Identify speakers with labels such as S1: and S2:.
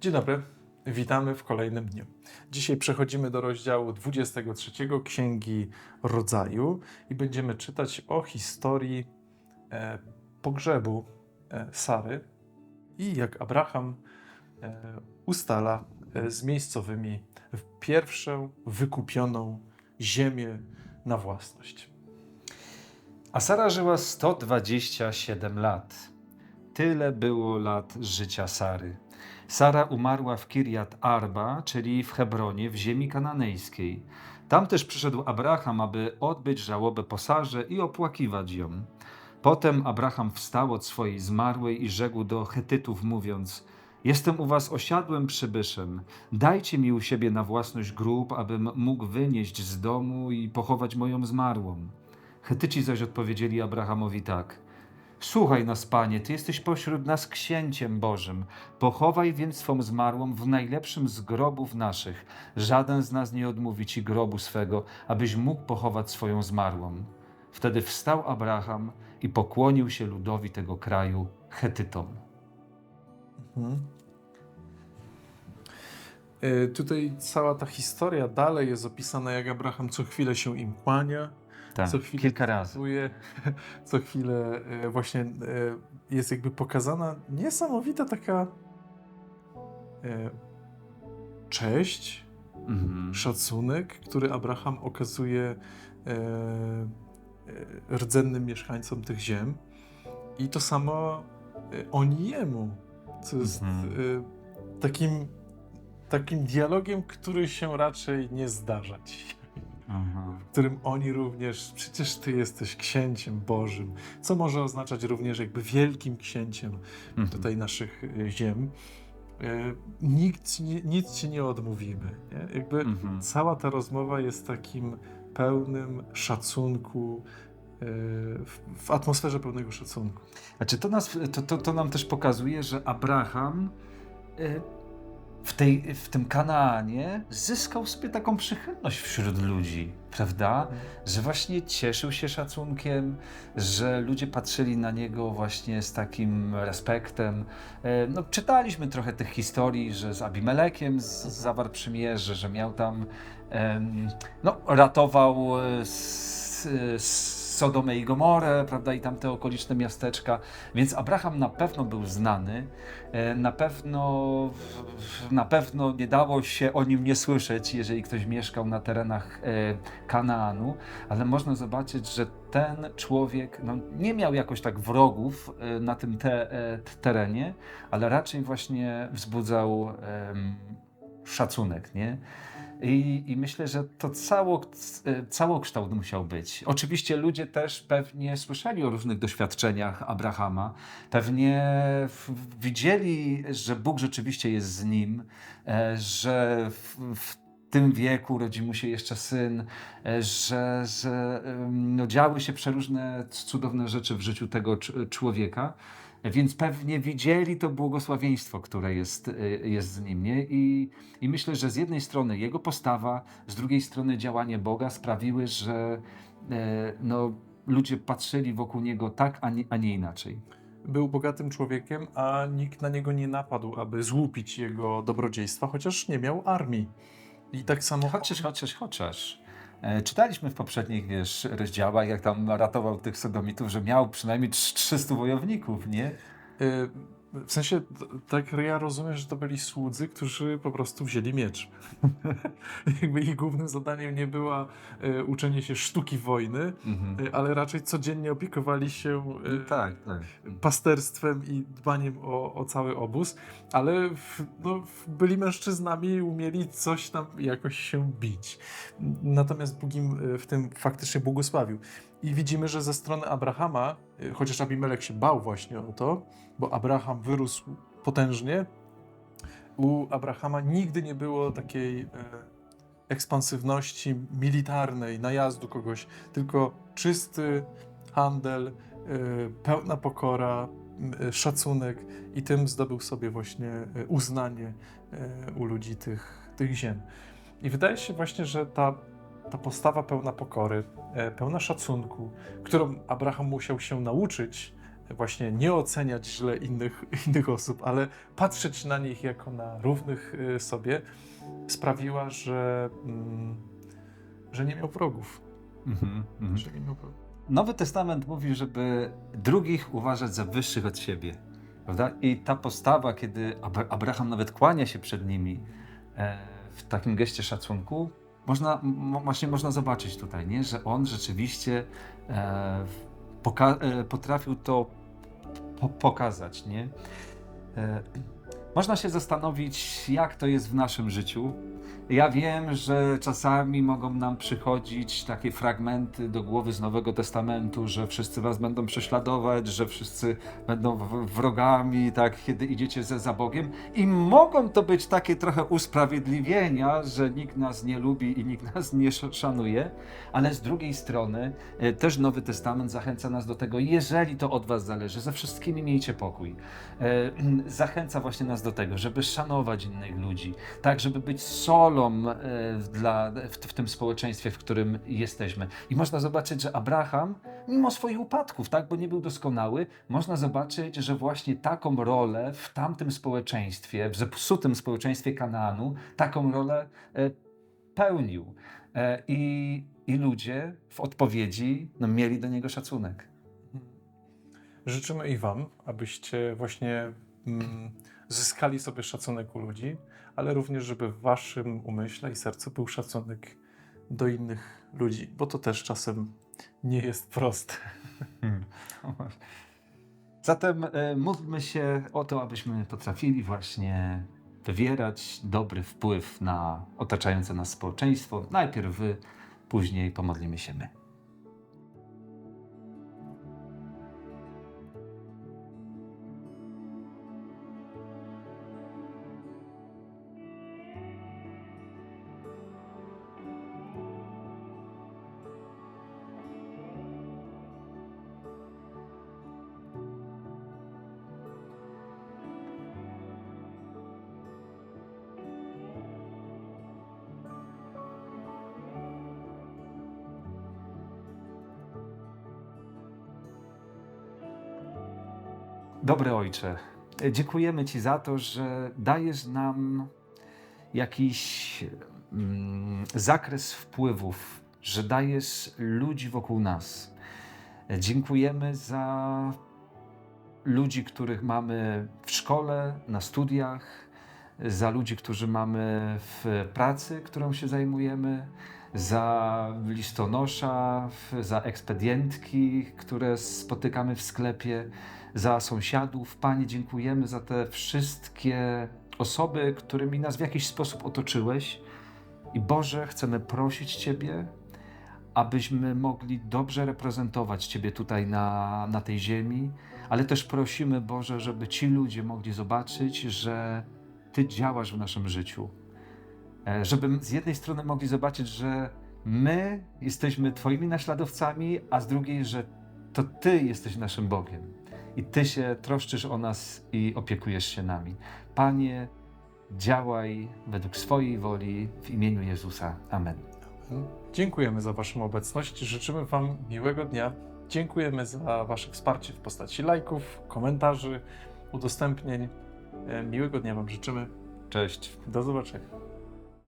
S1: Dzień dobry, witamy w kolejnym dniu. Dzisiaj przechodzimy do rozdziału 23 Księgi Rodzaju i będziemy czytać o historii e, pogrzebu e, Sary i jak Abraham e, ustala e, z miejscowymi pierwszą wykupioną ziemię na własność.
S2: A Sara żyła 127 lat. Tyle było lat życia Sary. Sara umarła w Kirjat Arba, czyli w Hebronie, w ziemi kananejskiej. Tam też przyszedł Abraham, aby odbyć żałobę po Sarze i opłakiwać ją. Potem Abraham wstał od swojej zmarłej i rzekł do Chetytów, mówiąc: Jestem u was osiadłym przybyszem. Dajcie mi u siebie na własność grób, abym mógł wynieść z domu i pochować moją zmarłą. Chetyci zaś odpowiedzieli Abrahamowi tak: Słuchaj nas, panie, ty jesteś pośród nas księciem Bożym. Pochowaj więc swą zmarłą w najlepszym z grobów naszych. Żaden z nas nie odmówi ci grobu swego, abyś mógł pochować swoją zmarłą. Wtedy wstał Abraham i pokłonił się ludowi tego kraju Chetytom.
S1: Mhm. E, Tutaj cała ta historia dalej jest opisana, jak Abraham co chwilę się im kłania,
S2: Tak,
S1: Co chwilę
S2: kilka razy.
S1: co chwilę e, właśnie e, jest jakby pokazana niesamowita taka e, cześć,
S2: Mhm.
S1: szacunek, który Abraham okazuje rdzennym mieszkańcom tych ziem. I to samo oni jemu, co jest
S2: Mhm.
S1: takim, takim dialogiem, który się raczej nie zdarza ci
S2: Aha.
S1: w którym oni również, przecież ty jesteś księciem Bożym, co może oznaczać również jakby wielkim księciem
S2: Mhm.
S1: tutaj naszych e, ziem. E, Nikt, nie- nic ci nie odmówimy. Nie? Jakby
S2: Mhm.
S1: cała ta rozmowa jest takim pełnym szacunku, e, w, w atmosferze pełnego szacunku.
S2: Znaczy to, nas, to, to, to nam też pokazuje, że Abraham y, w, tej, w tym Kanaanie zyskał sobie taką przychylność wśród ludzi, prawda? Że właśnie cieszył się szacunkiem, że ludzie patrzyli na niego właśnie z takim respektem. E, No, czytaliśmy trochę tych historii, że z Abimelekiem z, zawarł przymierze, że miał tam, no, ratował e, s, s, Sodomę i Gomorę, prawda, i tamte okoliczne miasteczka. Więc Abraham na pewno był znany, e, na pewno, na pewno nie dało się o nim nie słyszeć, jeżeli ktoś mieszkał na terenach e, Kanaanu, ale można zobaczyć, że ten człowiek no, nie miał jakoś tak wrogów e, na tym te, terenie, ale raczej właśnie wzbudzał em, szacunek, nie? I, I myślę, że to cało, e, całokształt musiał być. Oczywiście ludzie też pewnie słyszeli o różnych doświadczeniach Abrahama, pewnie widzieli, że Bóg rzeczywiście jest z nim, e, że w, w tym wieku rodzi mu się jeszcze syn, e, że, że no, działy się przeróżne cudowne rzeczy w życiu tego cz- człowieka. Więc pewnie widzieli to błogosławieństwo, które jest, y, jest z nim. Nie? I, I myślę, że z jednej strony jego postawa, z drugiej strony działanie Boga sprawiły, że e, no, ludzie patrzyli wokół niego tak, a nie, a nie inaczej.
S1: Był bogatym człowiekiem, a nikt na niego nie napadł, aby złupić jego dobrodziejstwa, chociaż nie miał armii. I tak samo
S2: Chociaż, chociaż, chociaż. E, Czytaliśmy w poprzednich wiesz, rozdziałach, jak tam ratował tych sodomitów, że miał przynajmniej trz- 300 wojowników, nie?
S1: Y, W sensie, tak ja rozumiem, że to byli słudzy, którzy po prostu wzięli miecz. Jakby ich głównym zadaniem nie była y, uczenie się sztuki wojny,
S2: Mhm.
S1: y, ale raczej codziennie opiekowali się y,
S2: Tak, tak.
S1: pasterstwem i dbaniem o, o cały obóz, ale w, no, byli mężczyznami i umieli coś tam jakoś się bić. Natomiast Bóg im y, w tym faktycznie błogosławił. I widzimy, że ze strony Abrahama, y, chociaż Abimelek się bał właśnie o to, bo Abraham wyrósł potężnie, u Abrahama nigdy nie było takiej e, ekspansywności militarnej, najazdu kogoś, tylko czysty handel, e, pełna pokora, e, szacunek i tym zdobył sobie właśnie uznanie u ludzi tych, tych ziem. I wydaje się właśnie, że ta, ta postawa pełna pokory, e, pełna szacunku, którą Abraham musiał się nauczyć, właśnie nie oceniać źle innych, innych osób, ale patrzeć na nich jako na równych y, sobie, sprawiła, że, mm, że nie miał wrogów.
S2: Mhm, mhm.
S1: Że nie miał wrogów.
S2: Nowy Testament mówi, żeby drugich uważać za wyższych od siebie. Prawda? I ta postawa, kiedy Abra- Abraham nawet kłania się przed nimi e, w takim geście szacunku, można, mo- właśnie można zobaczyć tutaj, nie? że on rzeczywiście e, poka- e, potrafił to po- pokazać. Nie? E, można się zastanowić, jak to jest w naszym życiu. Ja wiem, że czasami mogą nam przychodzić takie fragmenty do głowy z Nowego Testamentu, że wszyscy was będą prześladować, że wszyscy będą wrogami, tak, kiedy idziecie ze za Bogiem. I mogą to być takie trochę usprawiedliwienia, że nikt nas nie lubi i nikt nas nie sz- szanuje, ale z drugiej strony e, też Nowy Testament zachęca nas do tego, jeżeli to od was zależy, ze wszystkimi miejcie pokój. E, Zachęca właśnie nas do tego, żeby szanować innych ludzi, tak, żeby być solą e, dla, w, w tym społeczeństwie, w którym jesteśmy. I można zobaczyć, że Abraham, mimo swoich upadków, tak, bo nie był doskonały, można zobaczyć, że właśnie taką rolę w tamtym społeczeństwie, w zepsutym społeczeństwie Kanaanu, taką rolę e, pełnił. E, I, I ludzie w odpowiedzi no, mieli do niego szacunek.
S1: Życzymy i Wam, abyście właśnie mm, zyskali sobie szacunek u ludzi, ale również, żeby w Waszym umyśle i sercu był szacunek do innych ludzi, bo to też czasem nie jest proste.
S2: Zatem e, módlmy się o to, abyśmy potrafili właśnie wywierać dobry wpływ na otaczające nas społeczeństwo. Najpierw wy, później pomodlimy się my. Dobry Ojcze, dziękujemy Ci za to, że dajesz nam jakiś mm, zakres wpływów, że dajesz ludzi wokół nas. Dziękujemy za ludzi, których mamy w szkole, na studiach, za ludzi, którzy mamy w pracy, którą się zajmujemy, za listonosza, za ekspedientki, które spotykamy w sklepie, za sąsiadów. Panie, dziękujemy za te wszystkie osoby, którymi nas w jakiś sposób otoczyłeś. I Boże, chcemy prosić Ciebie, abyśmy mogli dobrze reprezentować Ciebie tutaj na, na tej ziemi, ale też prosimy, Boże, żeby ci ludzie mogli zobaczyć, że Ty działasz w naszym życiu. E, Żeby z jednej strony mogli zobaczyć, że my jesteśmy Twoimi naśladowcami, a z drugiej, że to Ty jesteś naszym Bogiem i Ty się troszczysz o nas i opiekujesz się nami. Panie, działaj według swojej woli w imieniu Jezusa. Amen.
S1: Dziękujemy za Waszą obecność. Życzymy Wam miłego dnia. Dziękujemy za Wasze wsparcie w postaci lajków, komentarzy, udostępnień. E, Miłego dnia Wam życzymy.
S2: Cześć.
S1: Do zobaczenia.